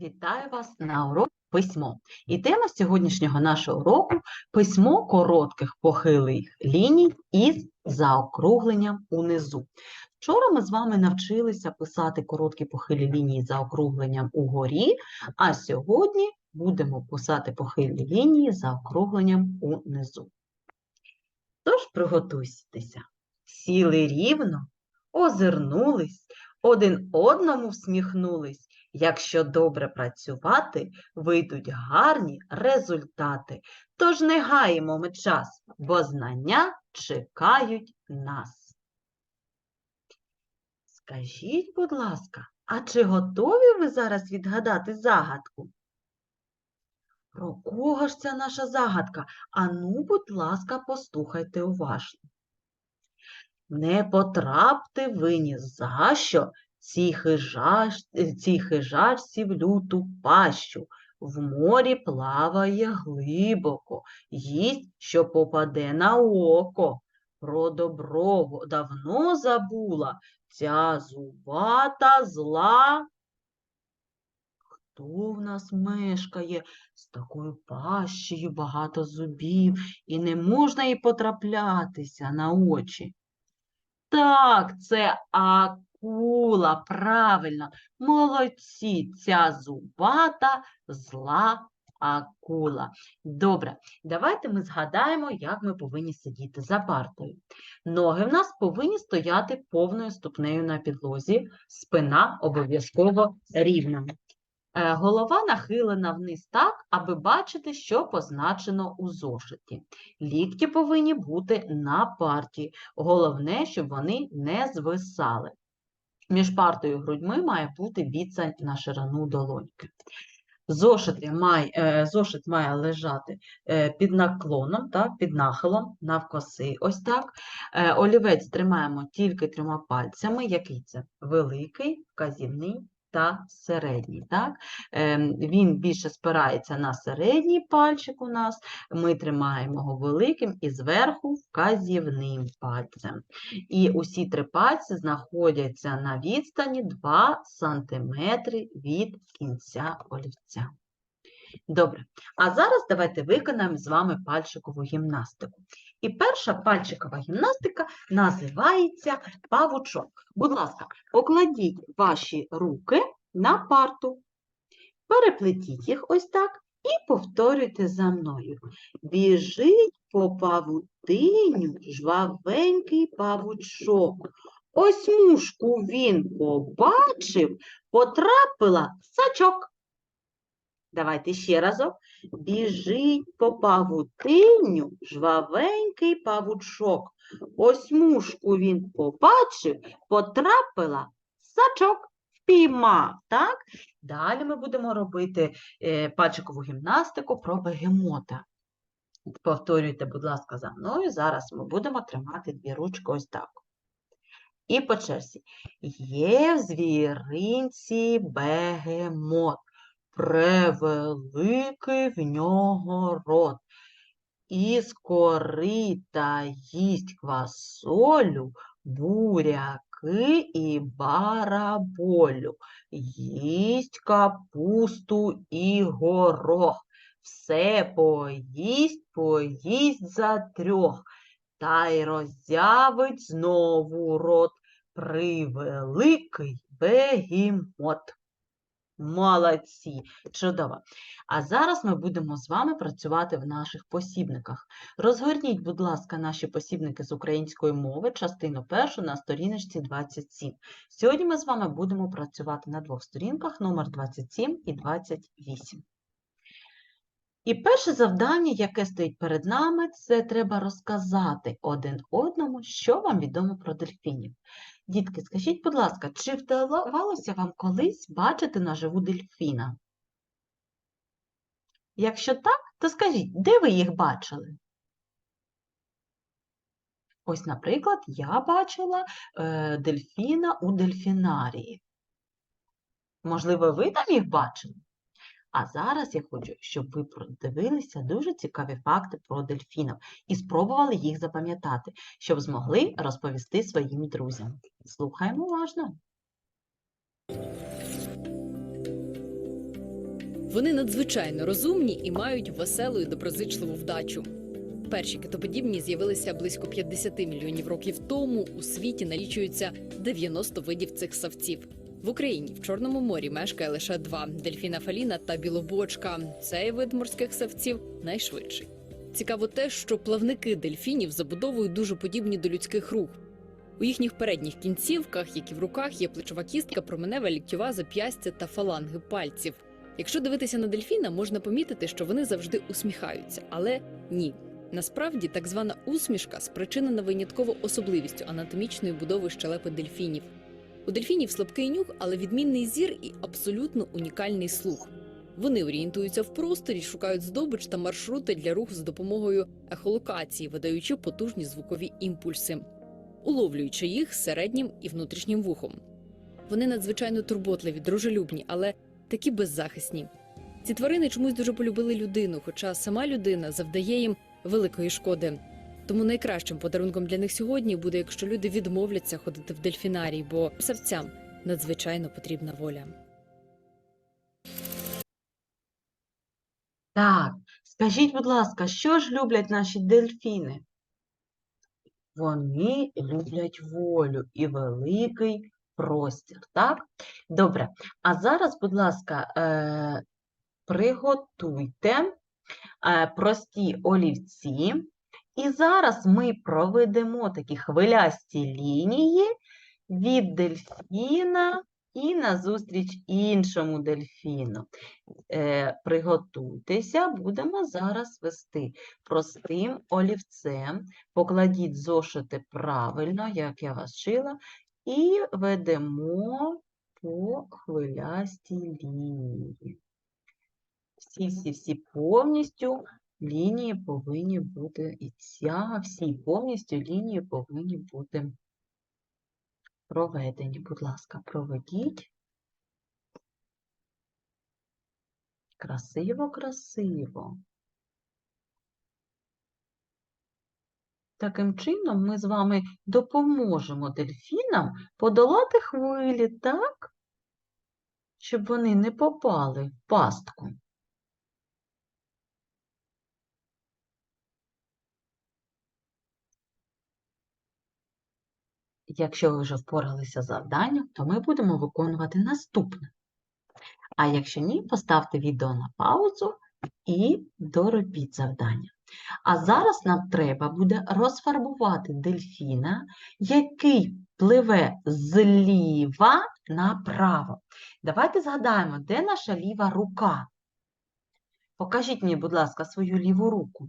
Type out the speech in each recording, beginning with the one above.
Вітаю вас на уроці письмо. І тема сьогоднішнього нашого уроку письмо коротких похилих ліній із заокругленням унизу. Вчора ми з вами навчилися писати короткі похилі лінії з заокругленням угорі, а сьогодні будемо писати похилі лінії з заокругленням унизу. Тож приготуйтеся. Сіли рівно, озирнулись, один одному всміхнулись. Якщо добре працювати, вийдуть гарні результати. Тож не гаємо ми час, бо знання чекають нас. Скажіть, будь ласка, а чи готові ви зараз відгадати загадку? Про кого ж ця наша загадка? Ану, будь ласка, послухайте уважно. Не потрапте ви ні за що цій, цій хижачці в люту пащу. В морі плаває глибоко, їсть, що попаде на око. Про добро давно забула ця зубата зла. Хто в нас мешкає з такою пащею багато зубів, і не можна їй потраплятися на очі? Так, це акула, правильно. Молодці, ця зубата зла акула. Добре, давайте ми згадаємо, як ми повинні сидіти за партою. Ноги в нас повинні стояти повною ступнею на підлозі, спина обов'язково рівна. Е, Голова нахилена вниз так, аби бачити, що позначено у зошиті. Лікті повинні бути на парті. Головне, щоб вони не звисали. Між партою грудьми має бути відстань на ширину долоньки. Зошит має, е, зошит має лежати е, під наклоном, так, під нахилом, навкоси. Ось так. Е, Олівець тримаємо тільки трьома пальцями. Який це? Великий, вказівний та середній. Так? Ем, Він більше спирається на середній пальчик у нас. Ми тримаємо його великим і зверху вказівним пальцем. І усі три пальці знаходяться на відстані 2 см від кінця олівця. Добре, а зараз давайте виконаємо з вами пальчикову гімнастику. І перша пальчикова гімнастика називається павучок. Будь ласка, покладіть ваші руки на парту, переплетіть їх ось так і повторюйте за мною. Біжить по павутиню жвавенький павучок. Ось мушку він побачив, потрапила в сачок. Давайте ще разок. Біжить по павутинню жвавенький павучок. Ось мушку він побачив, потрапила сачок, впіймав. Так? Далі ми будемо робити е, пальчикову гімнастику про бегемота. Повторюйте, будь ласка, за мною. Зараз ми будемо тримати дві ручки ось так. І по черзі. Є в звіринці бегемот превеликий в нього рот. Із корита їсть квасолю, буряки і бараболю, їсть капусту і горох. Все поїсть, поїсть за трьох, та й роззявить знову рот. Превеликий бегімот. Молодці, чудово. А зараз ми будемо з вами працювати в наших посібниках. Розгорніть, будь ласка, наші посібники з української мови, частину першу на сторіночці 27. Сьогодні ми з вами будемо працювати на двох сторінках, номер 27 і 28. І перше завдання, яке стоїть перед нами, це треба розказати один одному, що вам відомо про дельфінів. Дітки, скажіть, будь ласка, чи вдавалося вам колись бачити наживу дельфіна? Якщо так, то скажіть, де ви їх бачили? Ось, наприклад, я бачила е, дельфіна у дельфінарії. Можливо, ви там їх бачили? А зараз я хочу, щоб ви продивилися дуже цікаві факти про дельфінів і спробували їх запам'ятати, щоб змогли розповісти своїм друзям. Слухаємо уважно. Вони надзвичайно розумні і мають веселу і доброзичливу вдачу. Перші китоподібні з'явилися близько 50 мільйонів років тому. У світі налічується 90 видів цих савців. В Україні в Чорному морі мешкає лише два дельфіна Фаліна та білобочка. Цей вид морських савців найшвидший. Цікаво те, що плавники дельфінів забудовують дуже подібні до людських рук. У їхніх передніх кінцівках, як і в руках, є плечова кістка, променева ліктьова зап'ястя та фаланги пальців. Якщо дивитися на дельфіна, можна помітити, що вони завжди усміхаються, але ні. Насправді, так звана усмішка спричинена винятково особливістю анатомічної будови щелепи дельфінів. У дельфінів слабкий нюх, але відмінний зір і абсолютно унікальний слух. Вони орієнтуються в просторі, шукають здобич та маршрути для руху за допомогою ехолокації, видаючи потужні звукові імпульси, уловлюючи їх середнім і внутрішнім вухом. Вони надзвичайно турботливі, дружелюбні, але такі беззахисні. Ці тварини чомусь дуже полюбили людину, хоча сама людина завдає їм великої шкоди. Тому найкращим подарунком для них сьогодні буде, якщо люди відмовляться ходити в дельфінарій, бо савцям надзвичайно потрібна воля. Так, скажіть, будь ласка, що ж люблять наші дельфіни? Вони люблять волю і великий простір, так? Добре. А зараз, будь ласка, е, приготуйте е, прості олівці. І зараз ми проведемо такі хвилясті лінії від дельфіна і назустріч іншому дельфіну. Е, приготуйтеся, будемо зараз вести простим олівцем. Покладіть зошити правильно, як я вас вчила, і ведемо по хвилястій лінії. Всі-всі-всі повністю лінії повинні бути, і ця, всі повністю лінії повинні бути проведені. Будь ласка, проведіть. Красиво, красиво. Таким чином ми з вами допоможемо дельфінам подолати хвилі так, щоб вони не попали в пастку. Якщо ви вже впоралися з завданням, то ми будемо виконувати наступне. А якщо ні, поставте відео на паузу і доробіть завдання. А зараз нам треба буде розфарбувати дельфіна, який пливе зліва направо. Давайте згадаємо, де наша ліва рука. Покажіть мені, будь ласка, свою ліву руку.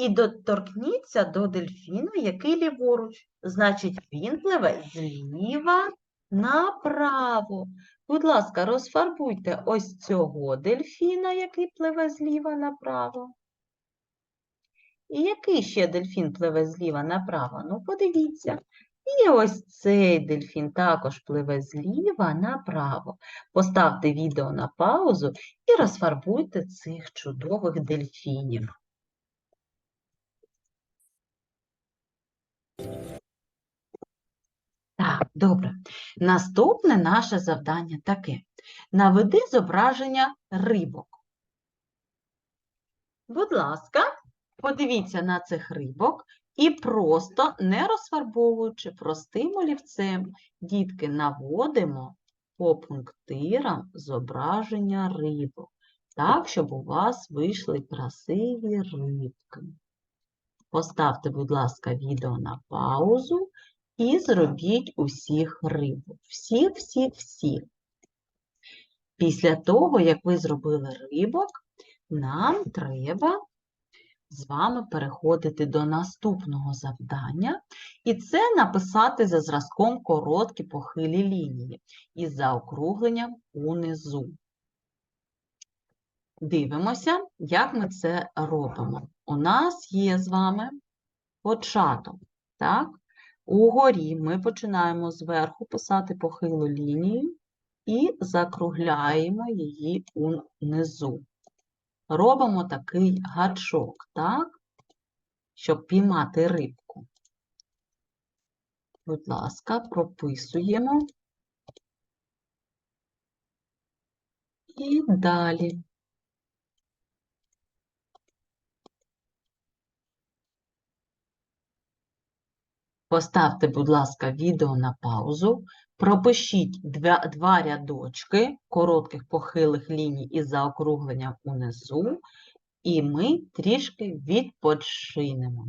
І доторкніться до дельфіну, який ліворуч. Значить, він пливе зліва направо. Будь ласка, розфарбуйте ось цього дельфіна, який пливе зліва направо. І який ще дельфін пливе зліва направо? Ну, подивіться. І ось цей дельфін також пливе зліва направо. Поставте відео на паузу і розфарбуйте цих чудових дельфінів. Добре. Наступне наше завдання таке. Наведи зображення рибок. Будь ласка, подивіться на цих рибок і просто, не розфарбовуючи простим олівцем, дітки, наводимо по пунктирам зображення рибок, так, щоб у вас вийшли красиві рибки. Поставте, будь ласка, відео на паузу і зробіть усіх всіх, всіх. Після того, як ви зробили рибок, нам треба з вами переходити до наступного завдання, і це написати за зразком короткі похилі лінії із заокругленням унизу. Дивимося, як ми це робимо. У нас є з вами початок. Так? Угорі ми починаємо зверху писати похилу лінію і закругляємо її унизу. Робимо такий гачок, так? Щоб піймати рибку. Будь ласка, прописуємо. І далі Поставте, будь ласка, відео на паузу, пропишіть два, два рядочки коротких похилих ліній із заокругленням унизу, і ми трішки відпочинемо.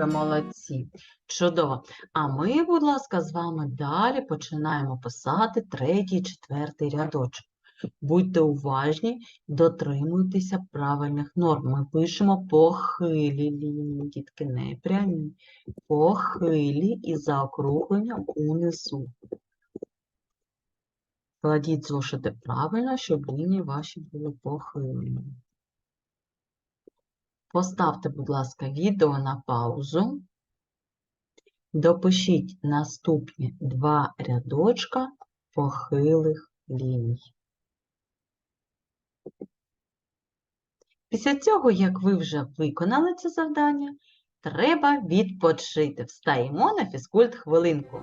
Ви молодці. Чудово. А ми, будь ласка, з вами далі починаємо писати третій, четвертий рядочок. Будьте уважні, дотримуйтеся правильних норм. Ми пишемо похилі лінії, дітки, не прямі. Похилі і заокруглення унизу. Кладіть зошити правильно, щоб лінії ваші були похилені. Поставте, будь ласка, відео на паузу. Допишіть наступні два рядочка похилих ліній. Після цього, як ви вже виконали це завдання, треба відпочити. Встаємо на фізкульт хвилинку.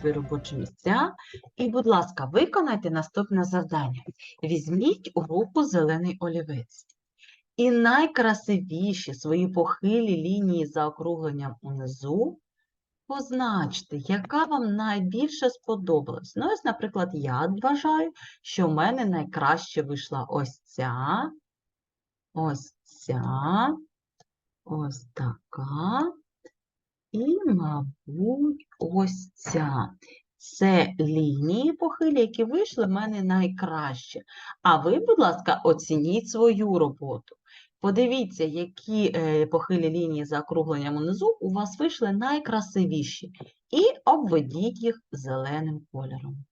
Свої робочі місця і, будь ласка, виконайте наступне завдання. Візьміть у руку зелений олівець. І найкрасивіші свої похилі лінії за округленням унизу позначте, яка вам найбільше сподобалась. Ну, ось, наприклад, я вважаю, що в мене найкраще вийшла ось ця, ось ця, ось така. І, мабуть, ось ця. Це лінії похилі, які вийшли в мене найкраще. А ви, будь ласка, оцініть свою роботу. Подивіться, які е, похилі лінії за округленням унизу у вас вийшли найкрасивіші. І обведіть їх зеленим кольором.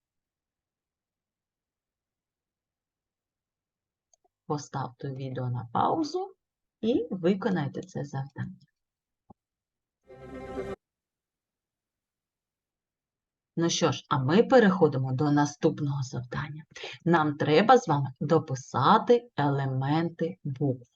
Поставте відео на паузу і виконайте це завдання. Ну що ж, а ми переходимо до наступного завдання. Нам треба з вами дописати елементи букв.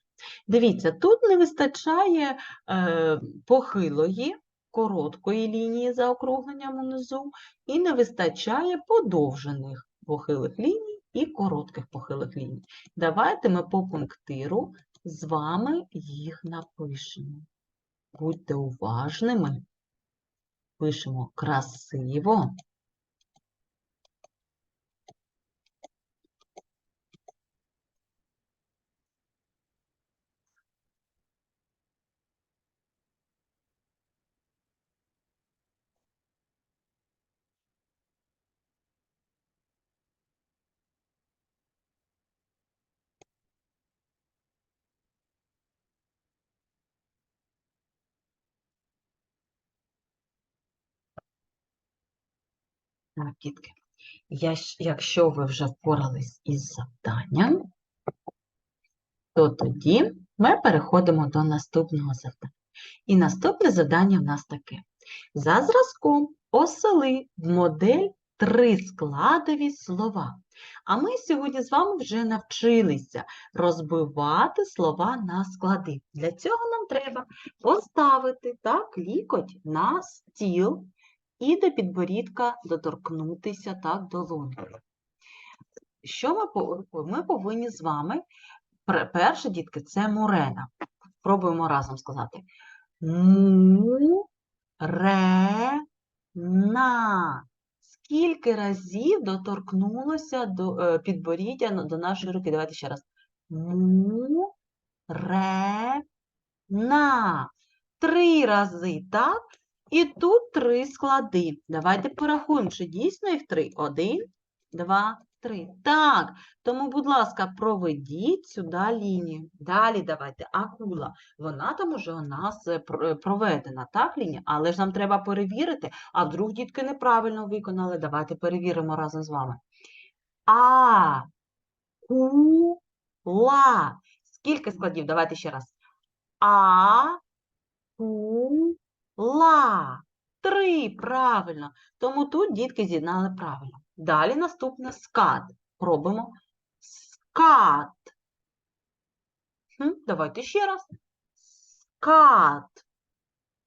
Дивіться, тут не вистачає е, похилої, короткої лінії за округленням унизу, і не вистачає подовжених похилих ліній і коротких похилих ліній. Давайте ми по пунктиру з вами їх напишемо. Будьте уважними. Пишемо красиво. Так, дітки, я, якщо ви вже впорались із завданням, то тоді ми переходимо до наступного завдання. І наступне завдання в нас таке. За зразком осели в модель три складові слова. А ми сьогодні з вами вже навчилися розбивати слова на склади. Для цього нам треба поставити так, лікоть на стіл і до підборідка доторкнутися так долонею. Що ми, ми повинні з вами? Перше, дітки, це мурена. Пробуємо разом сказати. Му, ре, на. Скільки разів доторкнулося до е, підборіддя до нашої руки? Давайте ще раз. Му, ре, на. Три рази, так? І тут три склади. Давайте порахуємо, чи дійсно їх три. Один, два, три. Так, тому, будь ласка, проведіть сюди лінію. Далі давайте акула. Вона там уже у нас е, е, проведена, так, лінія? Але ж нам треба перевірити, а вдруг дітки неправильно виконали. Давайте перевіримо разом з вами. А, ку, ла. Скільки складів? Давайте ще раз. А, ку, ла. Три, правильно. Тому тут дітки з'єднали правильно. Далі наступне скат. Пробуємо. Скат. Давайте ще раз. Скат.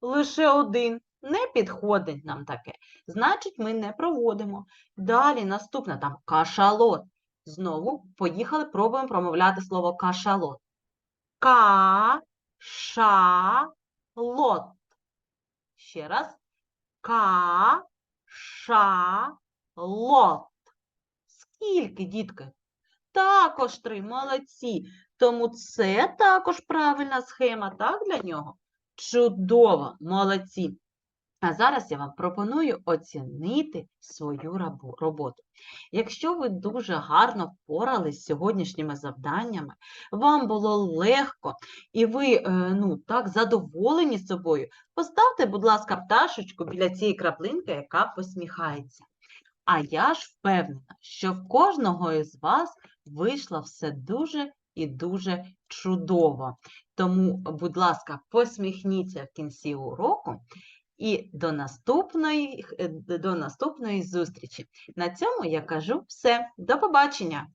Лише один. Не підходить нам таке. Значить, ми не проводимо. Далі наступне там кашалот. Знову поїхали, пробуємо промовляти слово кашалот. Ка-ша-лот. Ще раз. Ка-ша-лот. Скільки, дітки? Також три. Молодці. Тому це також правильна схема, так, для нього? Чудово, молодці. А зараз я вам пропоную оцінити свою роботу. Якщо ви дуже гарно впорались з сьогоднішніми завданнями, вам було легко і ви е, ну, так задоволені собою, поставте, будь ласка, пташечку біля цієї краплинки, яка посміхається. А я ж впевнена, що в кожного із вас вийшло все дуже і дуже чудово. Тому, будь ласка, посміхніться в кінці уроку і до наступної, е, до наступної зустрічі. На цьому я кажу все. До побачення!